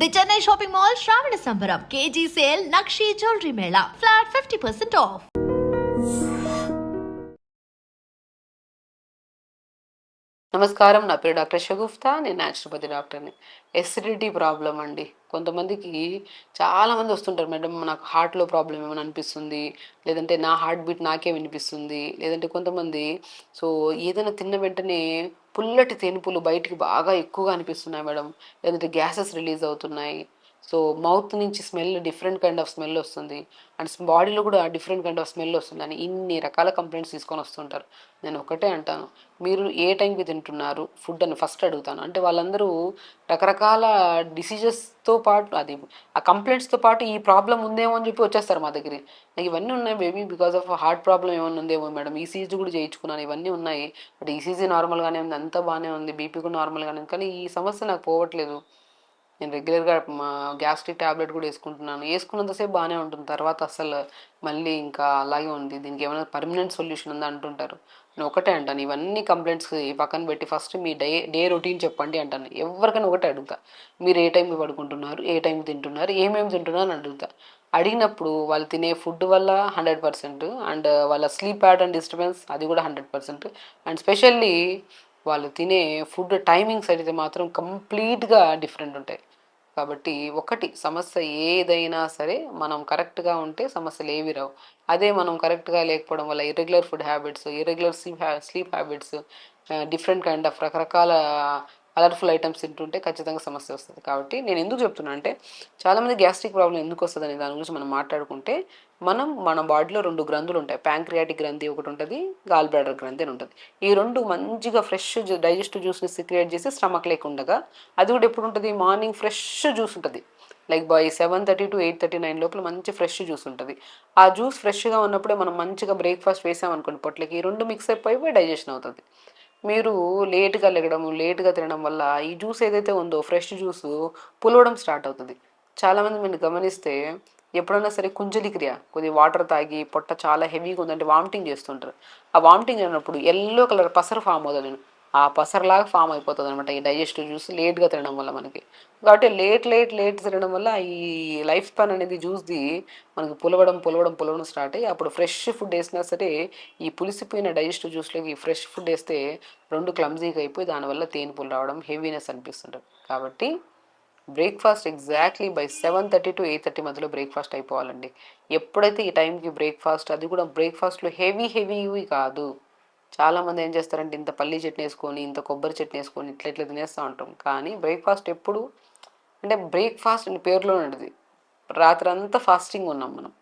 The Chennai shopping mall Shravana Sambaram K G sale Nakshi jewellery mela flat fifty percent off. నమస్కారం. నా పేరు doctor Shagufta నేను naturopathy డాక్టర్ని acidity problem అండి. కొంతమందికి చాలామంది వస్తుంటారు మేడం నాకు హార్ట్లో ప్రాబ్లం ఏమైనా అనిపిస్తుంది? లేదంటే నా హార్ట్ బీట్ నాకే వినిపిస్తుంది? లేదంటే కొంతమంది సో ఏదైనా తిన్న వెంటనే పుల్లటి తేనుపులు బయటికి బాగా ఎక్కువగా అనిపిస్తున్నాయి మేడం. లేదంటే గ్యాసెస్ రిలీజ్ అవుతున్నాయి. సో మౌత్ నుంచి smell different kind of smell వస్తుంది. అండ్ బాడీలో కూడా డిఫరెంట్ కైండ్ ఆఫ్ స్మెల్ వస్తుంది. అని ఇన్ని రకాల కంప్లైంట్స్ తీసుకొని వస్తుంటారు. నేను ఒకటే అంటాను. మీరు ఏ టైంకి తింటున్నారు? ఫుడ్ అని ఫస్ట్ అడుగుతాను. అంటే వాళ్ళందరూ రకరకాల డిసీజెస్తో పాటు అది ఆ కంప్లైంట్స్తో పాటు ఈ ప్రాబ్లం ఉందేమో అని చెప్పి వచ్చేస్తారు మా దగ్గర నాకు ఇవన్నీ ఉన్నాయి baby because of heart problem ఏమైనా ఉందేమో మేడం. ఈసీజీ కూడా చేయించుకున్నాను. ఇవన్నీ ఉన్నాయి. బట్ ఈసీజీ నార్మల్గానే ఉంది. అంతా బాగానే ఉంది. బీపీ కూడా నార్మల్గానే ఉంది. కానీ ఈ సమస్య నాకు పోవట్లేదు. నేను రెగ్యులర్గా మా గ్యాస్ట్రిక్ ట్యాబ్లెట్ కూడా వేసుకుంటున్నాను. వేసుకున్నంతసేపు బాగానే ఉంటుంది. తర్వాత అసలు మళ్ళీ ఇంకా అలాగే ఉంది. దీనికి ఏమైనా పర్మనెంట్ సొల్యూషన్ ఉందా అంటుంటారు. నేను ఒకటే అంటాను. ఇవన్నీ కంప్లైంట్స్ పక్కన పెట్టి ఫస్ట్ మీ డే డే రొటీన్ చెప్పండి అంటాను. ఎవరికైనా ఒకటే అడుగుతా. మీరు ఏ టైంకి పడుకుంటున్నారు? ఏ టైంకి తింటున్నారు? ఏమేమి తింటున్నారు అని అడుగుతా. అడిగినప్పుడు వాళ్ళు తినే ఫుడ్ వల్ల హండ్రెడ్ పర్సెంట్ అండ్ వాళ్ళ స్లీప్ ప్యాటర్న్ డిస్టర్బెన్స్ అది కూడా హండ్రెడ్ పర్సెంట్ అండ్ స్పెషల్లీ వాళ్ళు తినే ఫుడ్ టైమింగ్స్ అయితే మాత్రం కంప్లీట్గా డిఫరెంట్ ఉంటాయి. కాబట్టి ఒకటి సమస్య ఏదైనా సరే మనం కరెక్ట్గా ఉంటే సమస్యలు ఏవి రావు. అదే మనం కరెక్ట్గా లేకపోవడం వల్ల irregular food habits irregular sleep ha sleep habits different kind of రకరకాల కలర్ఫుల్ ఐటమ్స్ తింటుంటే ఖచ్చితంగా సమస్య వస్తుంది. కాబట్టి నేను ఎందుకు చెప్తున్నా అంటే చాలామంది గ్యాస్ట్రిక్ ప్రాబ్లం ఎందుకు వస్తుంది అనే దాని గురించి మనం మాట్లాడుకుంటే మనం మన బాడీలో రెండు గ్రంథులు ఉంటాయి. ప్యాంక్రియాటిక్ గ్రంథి ఒకటి ఉంటుంది గాల్ బ్లాడర్ గ్రంథి అని ఉంటుంది. ఈ రెండు మంచిగా ఫ్రెష్ డైజెస్టివ్ జ్యూస్ని సిక్రియేట్ చేసి స్టమక్ లేకుండగా అది కూడా ఎప్పుడు ఉంటుంది? మార్నింగ్ ఫ్రెష్ జ్యూస్ ఉంటుంది. Like by seven thirty to eight thirty nine లోపల మంచి ఫ్రెష్ జ్యూస్ ఉంటుంది. ఆ జ్యూస్ ఫ్రెష్గా ఉన్నప్పుడే మనం మంచిగా బ్రేక్ఫాస్ట్ వేసామనుకోండి పొట్లకి ఈ రెండు మిక్స్ అయిపోయి డైజెషన్ అవుతుంది. మీరు లేట్గా లెగడం లేట్గా తినడం వల్ల ఈ జ్యూస్ ఏదైతే ఉందో ఫ్రెష్ జ్యూస్ పులవడం స్టార్ట్ అవుతుంది. చాలామంది మీరు గమనిస్తే ఎప్పుడైనా సరే కుంజలి క్రియ కొద్దిగా వాటర్ తాగి పొట్ట చాలా హెవీగా ఉందంటే వామిటింగ్ చేస్తుంటారు. ఆ వామిటింగ్ అయినప్పుడు ఎల్లో కలర్ పసరు ఫామ్ అవుతుంది. ఆ పసరలాగా ఫామ్ అయిపోతుంది అనమాట ఈ డైజెస్టివ్ జ్యూస్ లేట్గా తినడం వల్ల మనకి. కాబట్టి లేట్ లేట్ లేట్ తినడం వల్ల ఈ లైఫ్ స్పాన్ అనేది జ్యూస్ది మనకి పులవడం పులవడం పులవడం స్టార్ట్ అయ్యి అప్పుడు ఫ్రెష్ ఫుడ్ వేసినా సరే ఈ పులిసిపోయిన డైజెస్టివ్ జ్యూస్లోకి ఫ్రెష్ ఫుడ్ వేస్తే రెండు క్లమ్జీగా అయిపోయి దానివల్ల తేనె పులు రావడం హెవీనెస్ అనిపిస్తుంటుంది. కాబట్టి breakfast exactly by seven thirty to eight thirty మధ్యలో బ్రేక్ఫాస్ట్ అయిపోవాలండి. ఎప్పుడైతే ఈ టైంకి బ్రేక్ఫాస్ట్ అది కూడా బ్రేక్ఫాస్ట్లో హెవీ హెవీవి కాదు. చాలామంది ఏం చేస్తారంటే ఇంత పల్లి చట్నీ వేసుకొని ఇంత కొబ్బరి చట్నీ వేసుకొని ఇట్లా ఇట్లా తినేస్తూ ఉంటాం. కానీ బ్రేక్ఫాస్ట్ ఎప్పుడు అంటే బ్రేక్ఫాస్ట్ అని పేరులో ఉంటుంది రాత్రి అంతా ఫాస్టింగ్ ఉన్నాం మనం.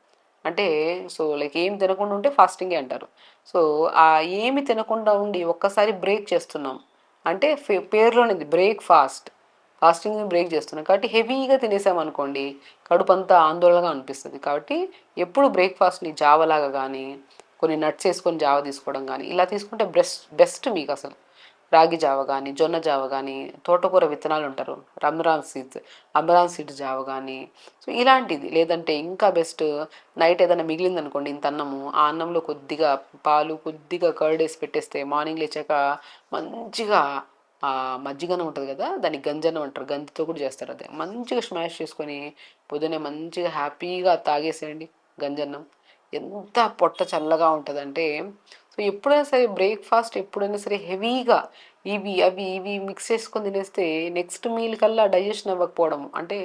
అంటే సో లైక్ ఏం తినకుండా ఉంటే ఫాస్టింగే అంటారు. సో ఆ ఏమి తినకుండా ఉండి ఒక్కసారి బ్రేక్ చేస్తున్నాం. అంటే పేరులోనేది బ్రేక్ఫాస్ట్. ఫాస్టింగ్ని బ్రేక్ చేస్తున్నాం. కాబట్టి హెవీగా తినేసామనుకోండి కడుపు అంతా ఆందోళనగా అనిపిస్తుంది. కాబట్టి ఎప్పుడు బ్రేక్ఫాస్ట్ని జావలాగా కానీ కొన్ని నట్స్ వేసుకొని జావ తీసుకోవడం కానీ ఇలా తీసుకుంటే బెస్ట్ బెస్ట్ మీకు అసలు రాగి జావ కానీ జొన్న జావ కానీ తోటకూర విత్తనాలు ఉంటారు. రమ్రాన్ సీడ్స్ అమ్రాన్ సీడ్స్ జావ కానీ సో ఇలాంటిది. లేదంటే ఇంకా బెస్ట్ నైట్ ఏదైనా మిగిలింది అనుకోండి ఇంత అన్నము ఆ అన్నంలో కొద్దిగా పాలు కొద్దిగా కర్డ్ వేసి పెట్టేస్తే మార్నింగ్ లేచాక మంచిగా మజ్జిగనం ఉంటుంది కదా దాన్ని గంజనం అంటారు. గంజితో కూడా చేస్తారు అదే. మంచిగా స్మాష్ చేసుకొని పొద్దునే మంచిగా హ్యాపీగా తాగేసేయండి గంజన్నం. ఎంత పొట్ట చల్లగా ఉంటుందంటే సో ఎప్పుడైనా సరే బ్రేక్ఫాస్ట్ ఎప్పుడైనా సరే హెవీగా ఇవి అవి ఇవి మిక్స్ చేసుకొని తినేస్తే నెక్స్ట్ మీల్ కల్లా డైజెషన్ అవ్వకపోవడం. అంటే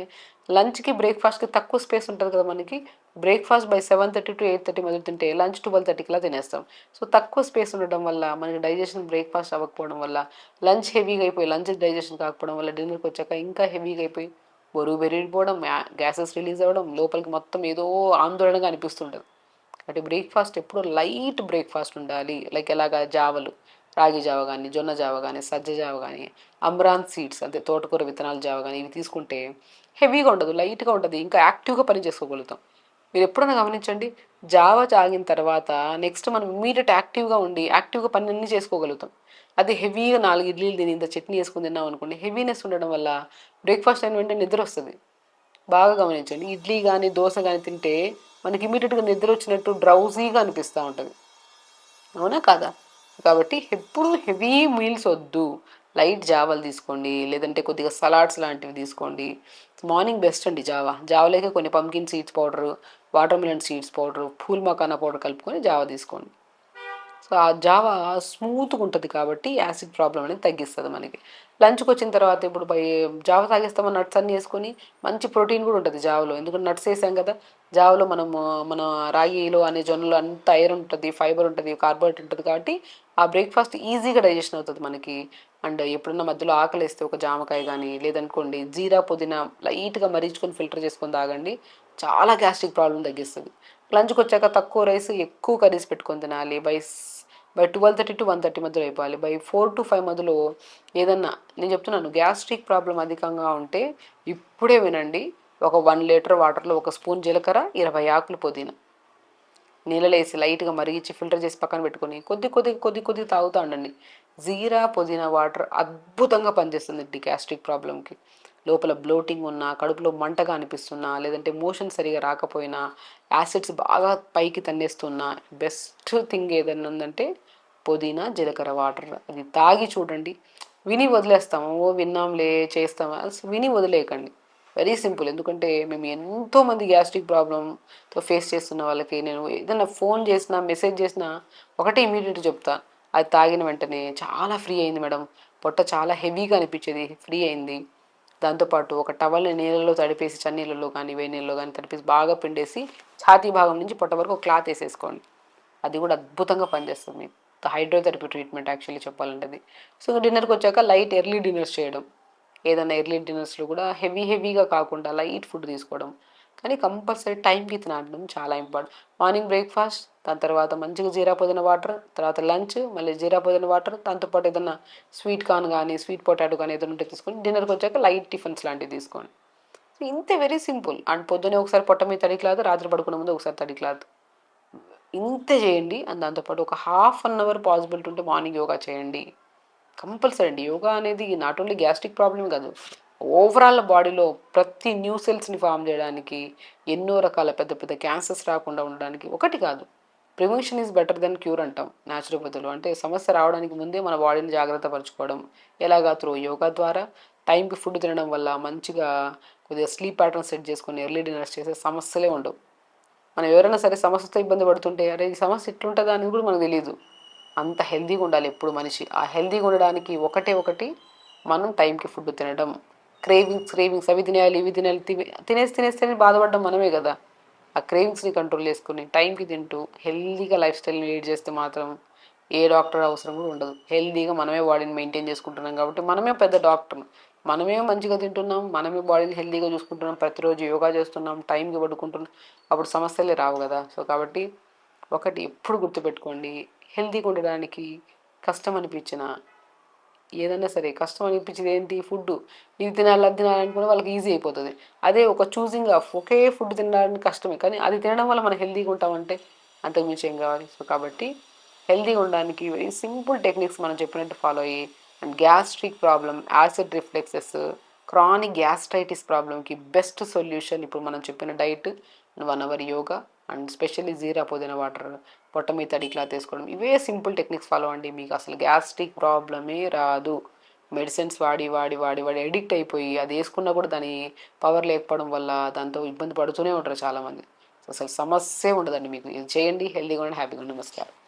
లంచ్కి బ్రేక్ఫాస్ట్కి తక్కువ స్పేస్ ఉంటుంది కదా మనకి breakfast by seven thirty to eight thirty మొదలు తింటే లంచ్ ట్వెల్వ్ థర్టీకిలా తినేస్తాం. సో తక్కువ స్పేస్ ఉండడం వల్ల మనకి డైజెషన్ బ్రేక్ఫాస్ట్ అవ్వకపోవడం వల్ల లంచ్ హెవీగా అయిపోయి లంచ్ డైజెషన్ కాకపోవడం వల్ల డిన్నర్కి వచ్చాక ఇంకా హెవీగా అయిపోయి బరువు పెరిగిపోవడం గ్యాసెస్ రిలీజ్ అవ్వడం లోపలికి మొత్తం ఏదో ఆందోళనగా అనిపిస్తుంటుంది. కాబట్టి బ్రేక్ఫాస్ట్ ఎప్పుడు లైట్ బ్రేక్ఫాస్ట్ ఉండాలి. లైక్ ఎలాగా జావలు రాగి జావ కానీ జొన్న జావ కానీ సజ్జ జావ కానీ అమ్రాన్ సీడ్స్ అంటే తోటకూర విత్తనాల జావ కానీ ఇవి తీసుకుంటే హెవీగా ఉండదు లైట్గా ఉంటుంది ఇంకా యాక్టివ్గా పని చేసుకోగలుగుతాం. మీరు ఎప్పుడైనా గమనించండి జావ తాగిన తర్వాత నెక్స్ట్ మనం ఇమీడియట్ యాక్టివ్గా ఉండి యాక్టివ్గా పని అన్నీ చేసుకోగలుగుతాం. అది హెవీగా నాలుగు ఇడ్లీలు తిని ఇంత చట్నీ వేసుకుని తిన్నాం అనుకోండి హెవీనెస్ ఉండడం వల్ల బ్రేక్ఫాస్ట్ అయిన వెంటనే నిద్ర వస్తుంది. బాగా గమనించండి. ఇడ్లీ కానీ దోశ కానీ తింటే మనకి ఇమీడియట్గా నిద్ర వచ్చినట్టు డ్రౌజీగా అనిపిస్తూ ఉంటుంది. అవునా కాదా? కాబట్టి ఎప్పుడు హెవీ మీల్స్ వద్దు. లైట్ జావాలు తీసుకోండి లేదంటే కొద్దిగా సలాడ్స్ లాంటివి తీసుకోండి. మార్నింగ్ బెస్ట్ అండి జావా. జావలోకి కొన్ని pumpkin seeds powder water melon seeds powder phool makhana powder కలుపుకొని జావా తీసుకోండి. సో ఆ జావా స్మూత్గా ఉంటుంది కాబట్టి యాసిడ్ ప్రాబ్లం అనేది తగ్గిస్తుంది మనకి. లంచ్కి వచ్చిన తర్వాత ఇప్పుడు బై జావా తాగేస్తామో నట్స్ అన్ని వేసుకొని మంచి ప్రోటీన్ కూడా ఉంటుంది జావలో. ఎందుకంటే నట్స్ వేసాం కదా జావలో మనము మన రాగిలో అనే జొన్నలు అంత ఐరన్ ఉంటుంది ఫైబర్ ఉంటుంది కార్బోహైడ్రేట్ ఉంటుంది కాబట్టి ఆ బ్రేక్ఫాస్ట్ ఈజీగా డైజెషన్ అవుతుంది మనకి. అండ్ ఎప్పుడన్నా మధ్యలో ఆకలి వేస్తే ఒక జామకాయ కానీ లేదనుకోండి జీరా పుదీనా లైట్గా మరిచుకొని ఫిల్టర్ చేసుకొని తాగండి చాలా గ్యాస్ట్రిక్ ప్రాబ్లం తగ్గిస్తుంది. లంచ్కి వచ్చాక తక్కువ రైస్ ఎక్కువ కర్రీస్ పెట్టుకొని తినాలి. By by twelve thirty to one thirty మధ్యలో అయిపోవాలి. బై ఫోర్ టు ఫైవ్ మధ్యలో ఏదన్నా నేను చెప్తున్నాను గ్యాస్ట్రిక్ ప్రాబ్లం అధికంగా ఉంటే ఇప్పుడే వినండి. ఒక వన్ లీటర్ వాటర్లో ఒక స్పూన్ జీలకర్ర ఇరవై ఆకులు పుదీనా. నీళ్ళలేసి లైట్గా మరిగించి ఫిల్టర్ చేసి పక్కన పెట్టుకొని కొద్ది కొద్ది కొద్ది కొద్ది తాగుతూ ఉండండి. జీరా పుదీనా వాటర్ అద్భుతంగా పనిచేస్తుంది గ్యాస్ట్రిక్ ప్రాబ్లంకి లోపల బ్లోటింగ్ ఉన్నా కడుపులో మంటగా అనిపిస్తున్నా లేదంటే మోషన్ సరిగా రాకపోయినా యాసిడ్స్ బాగా పైకి తన్నేస్తున్నా బెస్ట్ థింగ్ ఏదైనా ఉందంటే పుదీనా జీలకర్ర వాటర్. అది తాగి చూడండి. విని వదిలేస్తాము. ఓ విన్నాంలే చేస్తాము? విని వదిలేయకండి. Very simple. ఎందుకంటే మేము ఎంతోమంది గ్యాస్ట్రిక్ ప్రాబ్లంతో ఫేస్ చేస్తున్న వాళ్ళకి నేను ఏదైనా ఫోన్ చేసినా మెసేజ్ చేసినా ఒకటే ఇమీడియట్ చెప్తా. అది తాగిన వెంటనే చాలా ఫ్రీ అయింది మేడం. పొట్ట చాలా హెవీగా అనిపించేది ఫ్రీ అయింది. దాంతోపాటు ఒక టవల్ని నీళ్ళలో తడిపేసి చన్నీళ్ళలో కానీ వేడి నీళ్ళలో కానీ తడిపేసి బాగా పిండేసి ఛాతీ భాగం నుంచి పొట్ట వరకు క్లాత్ వేసేసుకోండి. అది కూడా అద్భుతంగా పనిచేస్తుంది. హైడ్రోథెరపీ ట్రీట్మెంట్ యాక్చువల్లీ చెప్పాలంటే సో డిన్నర్కి వచ్చాక లైట్ ఎర్లీ డిన్నర్స్ చేయడం. ఏదైనా ఎర్లీ డిన్నర్స్లో కూడా హెవీ హెవీగా కాకుండా లైట్ ఫుడ్ తీసుకోవడం. కానీ కంపల్సరీ టైంకి తినడం చాలా ఇంపార్టెంట్ మార్నింగ్ బ్రేక్ఫాస్ట్ దాని తర్వాత మంచిగా జీరా పొదిన వాటర్ తర్వాత లంచ్ మళ్ళీ జీరా పొదిన వాటర్ దాంతోపాటు ఏదైనా స్వీట్ కార్న్ కానీ స్వీట్ పొటాటో కానీ ఏదైనా ఉంటే తీసుకొని డిన్నర్కి వచ్చాక లైట్ టిఫిన్స్ లాంటివి తీసుకోండి. సో ఇంతే వెరీ సింపుల్ అండ్ పొద్దునే ఒకసారి పొట్ట మీద తడి క్లాత్ రాత్రి పడుకునే ముందు ఒకసారి తడి క్లాత్. ఇంతే చేయండి. అండ్ దాంతోపాటు ఒక హాఫ్ అన్ అవర్ పాసిబిలిటీ ఉంటే మార్నింగ్ యోగా చేయండి. కంపల్సరీ అండి. యోగా అనేది నాట్ ఓన్లీ గ్యాస్ట్రిక్ ప్రాబ్లం కాదు ఓవరాల్ బాడీలో ప్రతి న్యూ సెల్స్ని ఫామ్ చేయడానికి ఎన్నో రకాల పెద్ద పెద్ద క్యాన్సర్స్ రాకుండా ఉండడానికి ఒకటి కాదు. Prevention is better than cure అంటాం న్యాచురోపతిలో. అంటే సమస్య రావడానికి ముందే మన బాడీని జాగ్రత్త పరచుకోవడం. ఎలాగా త్రో యోగా ద్వారా టైంకి ఫుడ్ తినడం వల్ల మంచిగా కొద్దిగా స్లీప్ ప్యాటర్న్ సెట్ చేసుకొని ఎర్లీ డిన్నర్స్ చేసే సమస్యలే ఉండవు. మనం ఎవరైనా సరే సమస్యతో ఇబ్బంది పడుతుంటే అరే ఈ సమస్య ఎట్లుంటుందా అని కూడా మనకు తెలియదు అంత హెల్దీగా ఉండాలి ఎప్పుడు మనిషి. ఆ హెల్దీగా ఉండడానికి ఒకటే ఒకటి మనం టైంకి ఫుడ్ తినడం. క్రేవింగ్స్ క్రేవింగ్స్ అవి తినేయాలి ఇవి తినాలి తినేసి తినేస్తేనే బాధపడడం మనమే కదా. ఆ క్రేవింగ్స్ని కంట్రోల్ చేసుకుని టైంకి తింటూ హెల్తీగా లైఫ్ స్టైల్ని లీడ్ చేస్తే మాత్రం ఏ డాక్టర్ అవసరం కూడా ఉండదు. హెల్దీగా మనమే బాడీని మెయింటైన్ చేసుకుంటున్నాం కాబట్టి మనమే పెద్ద డాక్టర్. మనమే మంచిగా తింటున్నాం మనమే బాడీని హెల్దీగా చూసుకుంటున్నాం ప్రతిరోజు యోగా చేస్తున్నాం టైంకి పడుకుంటున్నాం. అప్పుడు సమస్యలే రావు కదా. సో కాబట్టి ఒకటి ఎప్పుడు గుర్తుపెట్టుకోండి హెల్తీగా ఉండడానికి కష్టం అనిపించిన ఏదైనా సరే కష్టం అనిపించింది ఏంటి? ఫుడ్ ఇది తినాలి అది తినాలి వాళ్ళకి ఈజీ అయిపోతుంది. అదే ఒక చూసింగ్ ఆఫ్ ఒకే ఫుడ్ తినడానికి కష్టమే. కానీ అది తినడం వల్ల మనం హెల్తీగా ఉంటామంటే అంతకుమించి ఏం కావాలి? సో కాబట్టి హెల్తీగా ఉండడానికి వెరీ సింపుల్ టెక్నిక్స్ మనం చెప్పినట్టు ఫాలో అయ్యి and gastric problem acid reflexes chronic gastritis ప్రాబ్లంకి బెస్ట్ సొల్యూషన్ ఇప్పుడు మనం చెప్పిన diet one hour yoga and specially jeera pudina water పొట్ట మీద తడి క్లాత్ వేసుకోవడం ఇవే సింపుల్ టెక్నిక్స్ ఫాలో అండి మీకు. అసలు గ్యాస్ట్రిక్ ప్రాబ్లమే రాదు. మెడిసిన్స్ వాడి వాడి వాడి వాడి అడిక్ట్ అయిపోయి అది వేసుకున్నా కూడా దాని పవర్ లేకపోవడం వల్ల దాంతో ఇబ్బంది పడుతూనే ఉంటారు చాలామంది. అసలు సమస్య ఉండదండి మీకు. ఇది చేయండి హెల్దీగా ఉండండి హ్యాపీగా ఉండండి. నమస్కారం.